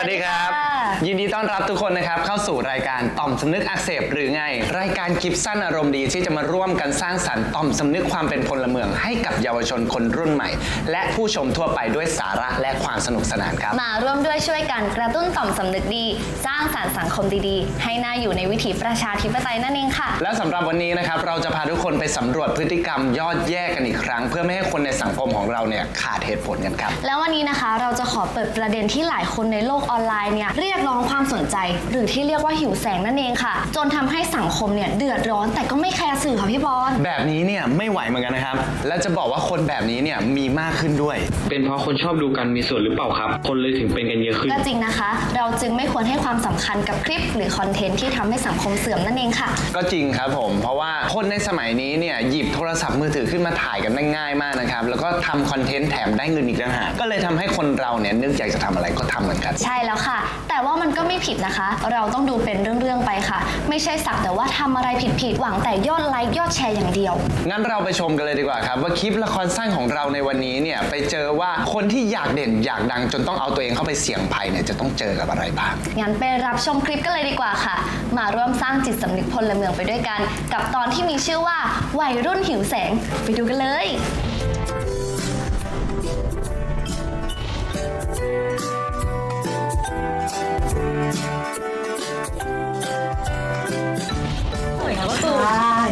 วัสดีครับ ยินดีต้อนรับทุกคนนะครับเข้าสู่รายการต่อมสำนึกอักเสบหรือไง รายการคลิปสั้นอารมณ์ดีที่จะมาร่วมกันสร้างสรรค์ต่อมสำนึกความเป็นพลเมือง ให้กับเยาวชนคนรุ่นใหม่ และผู้ชมทั่วไปด้วยสาระและความสนุกสนานครับ มาร่วมด้วยช่วยกันกระตุ้นต่อมสำนึกดี สร้างสรรค์สังคมดีๆ ให้น่าอยู่ในวิถีประชาธิปไตยนั่นเองค่ะ และสำหรับวันนี้นะครับเราจะพาทุกคนไปสำรวจพฤติกรรมยอดแย่กันอีกครั้ง เพื่อไม่ให้คนในสังคมของเราเนี่ยขาดเหตุผลกันครับแล้ววันนี้นะคะเราจะขอเปิดประเด็นที่หลายคนในโลกออนไลน์เนี่ยเรียกร้องความสนใจ หรือที่เรียกว่าหิวแสงนั่นเองค่ะ จนทำให้สังคมเนี่ยเดือดร้อนแต่ก็ไม่แคร์สื่อค่ะพี่บอลแบบนี้เนี่ยไม่ไหวเหมือนกันนะครับ และจะบอกว่าคนแบบนี้เนี่ยมีมากขึ้นด้วย เป็นเพราะคนชอบดูกันมีส่วนหรือเปล่าครับ คนเลยถึงเป็นกันเยอะขึ้น ก็จริงนะคะ เราจึงไม่ควรให้ความสำคัญกับคลิป หรือคอนเทนต์ที่ทำให้สังคมเสื่อมนั่นเองค่ะ ก็จริงครับผมเพราะว่าคนในสมัยนี้เนี่ยหยิบโทรศัพท์มือถือขึ้นมาถ่ายกันได้ง่ายมากนะครับแล้วก็ทำคอนเทนต์แถมได้เงินอีกต่างหากก็เลยทำให้คนเราเนี่ยนึกอยากจะทำอะไรก็ทำเหมือนกัน ใช่แล้วค่ะ แต่ว่ามันก็ไม่ผิดนะคะ เราต้องดูเป็นเรื่องๆไปค่ะ ไม่ใช่สักแต่ว่าทำอะไรผิดๆหวังแต่ยอดไลค์ยอดแชร์อย่างเดียว งั้นเราไปชมกันเลยดีกว่าครับ ว่าคลิปละครสั้นของเราในวันนี้เนี่ยไปเจอว่าคนที่อยากเด่นอยากดังจนต้องเอาตัวเองเข้าไปเสี่ยงภัยเนี่ยจะต้องเจอกับอะไรบ้าง งั้นไปรับชมคลิปกันเลยดีกว่าค่ะ มาร่วมสร้างจิตสำนึกพลเมืองไปด้วยกัน กับตอนที่มีชื่อว่าวัยรุ่นหิวแสง ไปดูกันเลย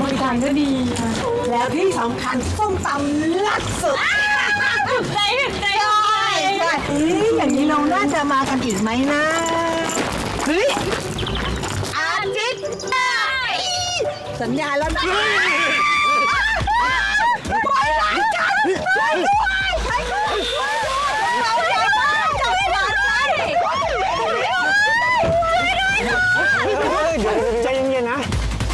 บริการก็ดี แล้วที่สำคัญส้มตำลักสุดใจใจใช่ใช่เอ๊ะอย่างนี้เราน่าจะมากันอีกไหมนะเฮ้ยอาทิตย์หน้าสัญญาแล้วนะปล่อยหลานกันช่วยด้วยใครก็ช่วยด้วยเราอย่ามาจับหลานกัน เดี๋ยวใจเย็นๆนะ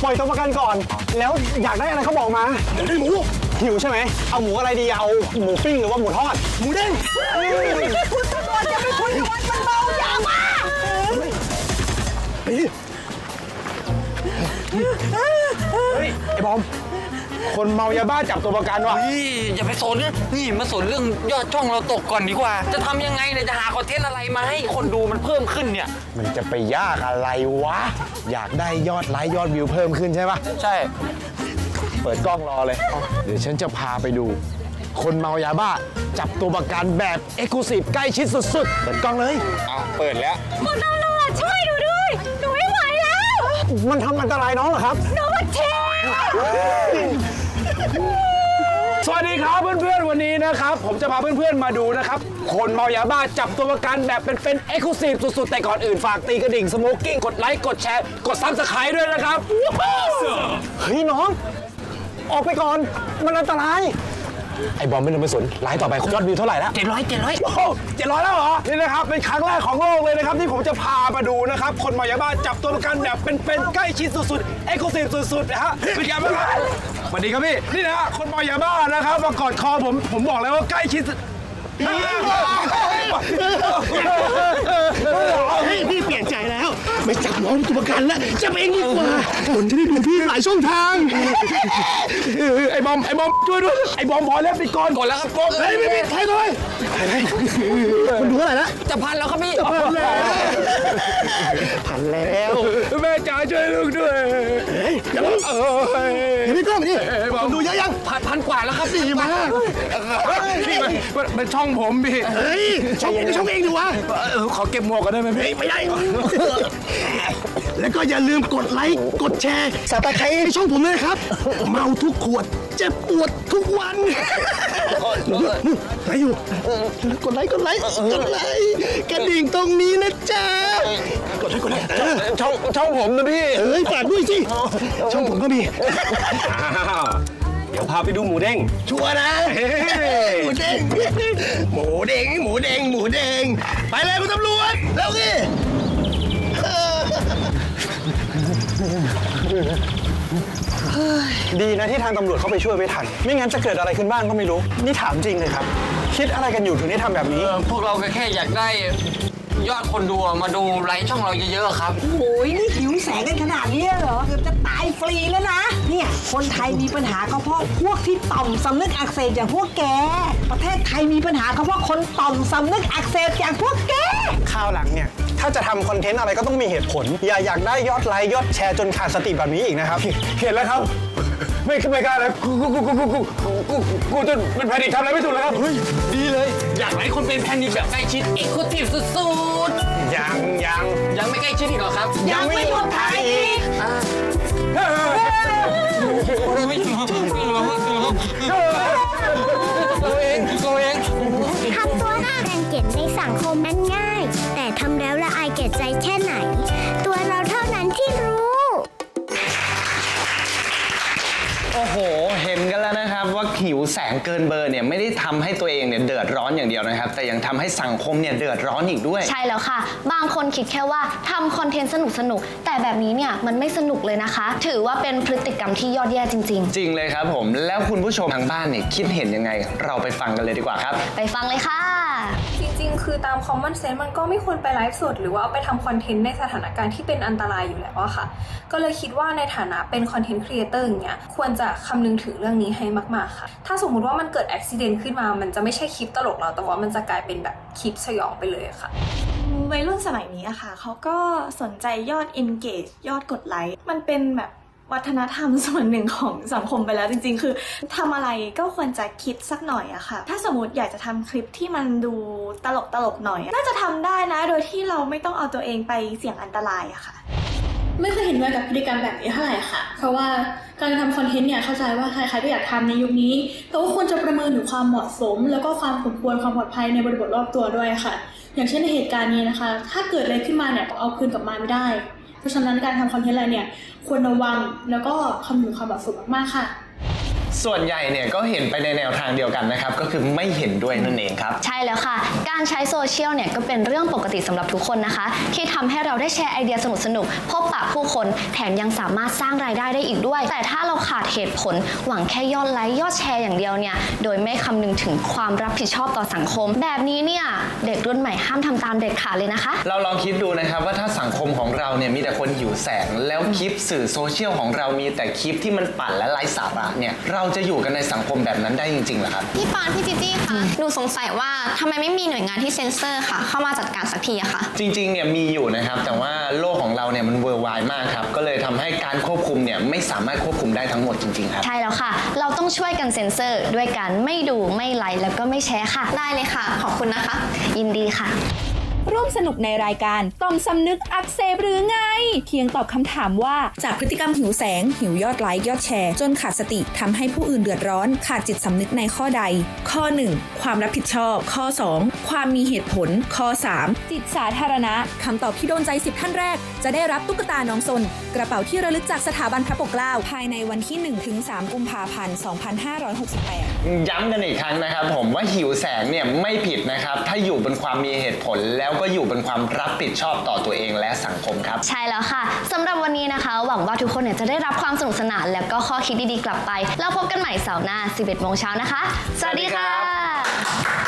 ปล่อยตัวประกันก่อน แล้วอยากได้อะไรเขาบอกมาเดี๋ยวได้หมูหิวใช่ไหม เอาหมูอะไรดี เอาหมูปิ้งหรือว่าหมูทอด หมูเด้ง คนเมายาบ้าจับตัวประกันว่ะ นี่อย่าไปสนนี่มาสนเรื่องยอดช่องเราตกก่อนดีกว่า จะทำยังไงเนี่ยจะหาคอนเทนต์อะไรมาให้คนดูมันเพิ่มขึ้นเนี่ย มันจะไปยากอะไรวะ อยากได้ยอดไลค์ยอดวิวเพิ่มขึ้นใช่ปะใช่ เปิดกล้องรอเลย เดี๋ยวฉันจะพาไปดู คนเมายาบ้า จับตัวประกันแบบเอ็กซ์คลูซีฟใกล้ชิดสุดๆ เปิดกล้องเลย เอาเปิดแล้ว คุณตำรวจช่วยหนูด้วย หนูไม่ไหวแล้ว มันทำอันตรายน้องเหรอครับ หนูมาแชร์ สวัสดีครับเพื่อนๆวันนี้นะครับ ผมจะพาเพื่อนๆมาดูนะครับ คนเมายาบ้าจับตัวประกันแบบเป็นๆเอ็กซ์คลูซีฟสุดๆ แต่ก่อนอื่นฝากตีกระดิ่งสโมกกิ้งกดไลค์กดแชร์ กดซับสไครต์ด้วยนะครับเฮ้ยน้อง ออกไปก่อน มันอันตราย ไอ้บอมไม่ต้องไปสนไลค์ต่อไปยอดวิวเท่าไหร่แล้ว เจ็ดร้อยเจ็ดร้อย โอ้โหเจ็ดร้อยแล้วเหรอ นี่นะครับ เป็นครั้งแรกของโลกเลยนะครับ ที่ผมจะพามาดูนะครับ คนเมายาบ้าจับตัวประกันแบบเป็นๆใกล้ชิดสุดๆเอ็กซ์คลูซีฟสุดๆนะฮะเป็นไงบ้างครับ สวัสดีครับพี่นี่นะฮะคนเมายาบ้านะครับมากอดคอผมผมบอกแล้วว่าใกล้ชิดสุดเฮ้ยพี่เปลี่ยนใจแล้ว ไม่จับน้องตัวประกันแล้วจับเองดีกว่าคนจะได้ดูพี่หลายช่องทางไอ้บอมไอ้บอมช่วยด้วยไอ้บอมพอแล้วปิดก่อนกดแล้วครับกดเฮ้ยไม่ปิดใครเลยมันดูเท่าไหร่ละจะพันแล้วครับพี่พันแล้ว พันแล้วแม่จ๋าช่วยลูกด้วยเฮ้ยอย่าเพิ่งเอออย่าไปกล้องนี่คนดูเยอะยังพันพันกว่าแล้วครับดีมากนี่มันมันมันช่องผมพี่เฮ้ยช่องเองช่องเองดูวะเออขอเก็บหมวกก่อนได้ไหมพี่ไม่ได้ แล้วก็อย่าลืมกดไลค์กดแชร์สับตะไคร้ให้ช่องผมด้วยนะครับ เมาทุกขวดเจ็บปวดทุกวัน นู่นไหนอยู่กดไลค์กดไลค์กดไลค์กระดิ่งตรงนี้นะจ๊ะกดไลค์กดไลค์เออช่องช่องผมนะพี่ เอ้ยฝากด้วยสิช่องผมก็มีเดี๋ยวพาไปดูหมูเด้ง ชัวร์นะหมูเด้งหมูเด้งหมูเด้งหมูเด้งไปเลยคุณตำรวจเร็วสิ ดีนะที่ทางตำรวจเข้าไปช่วยไว้ทัน ไม่งั้นจะเกิดอะไรขึ้นบ้างก็ไม่รู้ นี่ถามจริงเลยครับ คิดอะไรกันอยู่ถึงได้ทำแบบนี้ เออพวกเราก็แค่อยากได้ยอดคนดูอะมาดูไลค์ช่องเราเยอะๆครับ โอ้ยนี่หิวแสงกันขนาดนี้เหรอ เกือบจะตายฟรีแล้วนะ เนี่ย คนไทยมีปัญหาก็เพราะพวกที่ต่อมสำนึกอักเสบอย่างพวกแก ประเทศไทยมีปัญหาก็เพราะคนต่อมสำนึกอักเสบอย่างพวกแก ข้าวหลังเนี่ย ถ้าจะทำคอนเทนต์อะไรก็ต้องมีเหตุผล อย่าอยากได้ยอดไลค์ยอดแชร์จนขาดสติแบบนี้อีกนะครับ เห็นแล้วครับ ไม่ไม่กล้าเลยกูกูกูกูกูกูกูกูจนเป็นแพนิคทำอะไรไม่ถูกแล้วครับเฮ้ยดีเลย อยากให้คนเป็นแพนิคแบบใกล้ชิดเอ็กซ์คลูทีฟสุดๆยังยังยังไม่ใกล้ชิดอีกหรอครับยังไม่หมดทายอีกไม่หมดเราเองเราเองทำตัวน่าแรงเกียในสังคมมันง่าย แต่ทำแล้วละอายเกียใจแค่ไหน ตัวเราเท่านั้นที่รู้ โอ้โห เห็นกันแล้วนะครับว่าหิวแสงเกินเบอร์เนี่ยไม่ได้ทำให้ตัวเองเนี่ยเดือดร้อนอย่างเดียวนะครับ แต่ยังทำให้สังคมเนี่ยเดือดร้อนอีกด้วย ใช่แล้วค่ะ บางคนคิดแค่ว่าทำคอนเทนต์สนุกสนุกๆแต่แบบนี้เนี่ยมันไม่สนุกเลยนะคะ ถือว่าเป็นพฤติกรรมที่ยอดแย่จริง จริงเลยครับผม แล้วคุณผู้ชมทางบ้านเนี่ยคิดเห็นยังไง เราไปฟังกันเลยดีกว่าครับ ๆ ไปฟังเลยค่ะจริงๆ คือตาม common sense มันก็ไม่ควรไปไลฟ์สด หรือว่าเอาไปทำคอนเทนต์ในสถานการณ์ที่เป็นอันตรายอยู่แล้วอะค่ะ ก็เลยคิดว่าในฐานะเป็นคอนเทนต์ครีเอเตอร์อย่างเงี้ยควรจะคำนึงถึงเรื่องนี้ให้มาก ๆ ค่ะ ถ้าสมมุติว่ามันเกิดอุบิเหตุขึ้นมา มันจะไม่ใช่คลิปตลกแล้วแต่ว่ามันจะกลายเป็นแบบคลิปสยองไปเลยค่ะวัยรุ่นสมัยนี้อะค่ะเขาก็สนใจยอด engage ยอดกดไลค์มันเป็นแบบ วัฒนธรรมส่วนหนึ่งของสังคมไปแล้วจริง ๆ คือทำอะไรก็ควรจะคิดสักหน่อยอะค่ะ ถ้าสมมติอยากจะทำคลิปที่มันดูตลกตลกๆหน่อย น่าจะทำได้นะ โดยที่เราไม่ต้องเอาตัวเองไปเสี่ยงอันตรายอะค่ะ ไม่เคยเห็นด้วยกับพฤติกรรมแบบนี้เท่าไหร่ค่ะ เพราะว่าการทำคอนเทนต์เนี่ยเข้าใจว่าใครๆก็อยากทำในยุคนี้ แต่ว่าควรจะประเมินถึงความเหมาะสม แล้วก็ความสมควรความปลอดภัยในบริบทรอบตัวด้วยค่ะ อย่างเช่นในเหตุการณ์นี้นะคะ ถ้าเกิดอะไรขึ้นมาเนี่ยเอาคืนกลับมาไม่ได้ เพราะฉะนั้นการทำคอนเทนต์อะไรเนี่ยควรระวังแล้วก็คำนึงความเหมาะสมมากๆค่ะ ส่วนใหญ่เนี่ยก็เห็นไปในแนวทางเดียวกันนะครับ ก็คือไม่เห็นด้วยนั่นเองครับ ใช่แล้วค่ะ การใช้โซเชียลเนี่ยก็เป็นเรื่องปกติสำหรับทุกคนนะคะ ที่ทำให้เราได้แชร์ไอเดียสนุกๆพบปะผู้คนแถมยังสามารถสร้างรายได้ได้อีกด้วย แต่ถ้าเราขาดเหตุผลหวังแค่ยอดไลค์ยอดแชร์อย่างเดียวเนี่ยโดยไม่คำนึงถึงความรับผิดชอบต่อสังคม แบบนี้เนี่ยเด็กรุ่นใหม่ห้ามทำตามเด็ดขาดเลยนะคะ เราลองคิดดูนะครับว่าถ้าสังค มของเราเนี่ยมีแต่คนหิวแสง แล้วคลิปสื่อโซเชียลของเรามีแต่คลิปที่มันปั่นและไร้สาระเนี่ยเราจะอยู่กันในสังคมแบบนั้นได้จริงๆเหรอครับพี่ปานพี่จิจี้คะหนูสงสัยว่าทำไมไม่มีหน่วยงานที่เซ็นเซอร์ค่ะ เข้ามาจัดการสักทีอะค่ะ จริงๆเนี่ยมีอยู่นะครับ แต่ว่าโลกของเราเนี่ยมันเวอร์ไวมากครับก็เลยทำให้การควบคุมเนี่ยไม่สามารถควบคุมได้ทั้งหมดจริงๆครับ ใช่แล้วค่ะ เราต้องช่วยกันเซ็นเซอร์ด้วยการไม่ดูไม่ไลค์แล้วก็ไม่แชร์ค่ะ ได้เลยค่ะ ขอบคุณนะคะ ยินดีค่ะ ร่วมสนุกในรายการต่อมสำนึกอักเสบหรือไง เพียงตอบคำถามว่าจากพฤติกรรมหิวแสง หิวยอดไลค์ยอดแชร์ จนขาดสติทำให้ผู้อื่นเดือดร้อน ขาดจิตสำนึกในข้อใด ข้อ 1 ความรับผิดชอบ ข้อ 2 ความมีเหตุผล ข้อ 3 จิตสาธารณะคำตอบที่โดนใจ 10 ท่านแรก จะได้รับตุ๊กตาน้องซน กระเป๋าที่ระลึกจากสถาบันพระปกเกล้าภายในวันที่ 1-3 กุมภาพันธ์ 2568ย้ำกันอีกครั้งนะครับผมว่าหิวแสงเนี่ยไม่ผิดนะครับ ถ้าอยู่บนความมีเหตุผลแล้วก็อยู่บนความรับผิดชอบต่อตัวเองและสังคมครับ ใช่แล้วค่ะสำหรับวันนี้นะคะ หวังว่าทุกคนเนี่ยจะได้รับความสนุกสนานแล้วก็ข้อคิดดีๆกลับไป แล้วพบกันใหม่เสาร์หน้า 11โมงเช้านะคะ สวัสดีค่ะ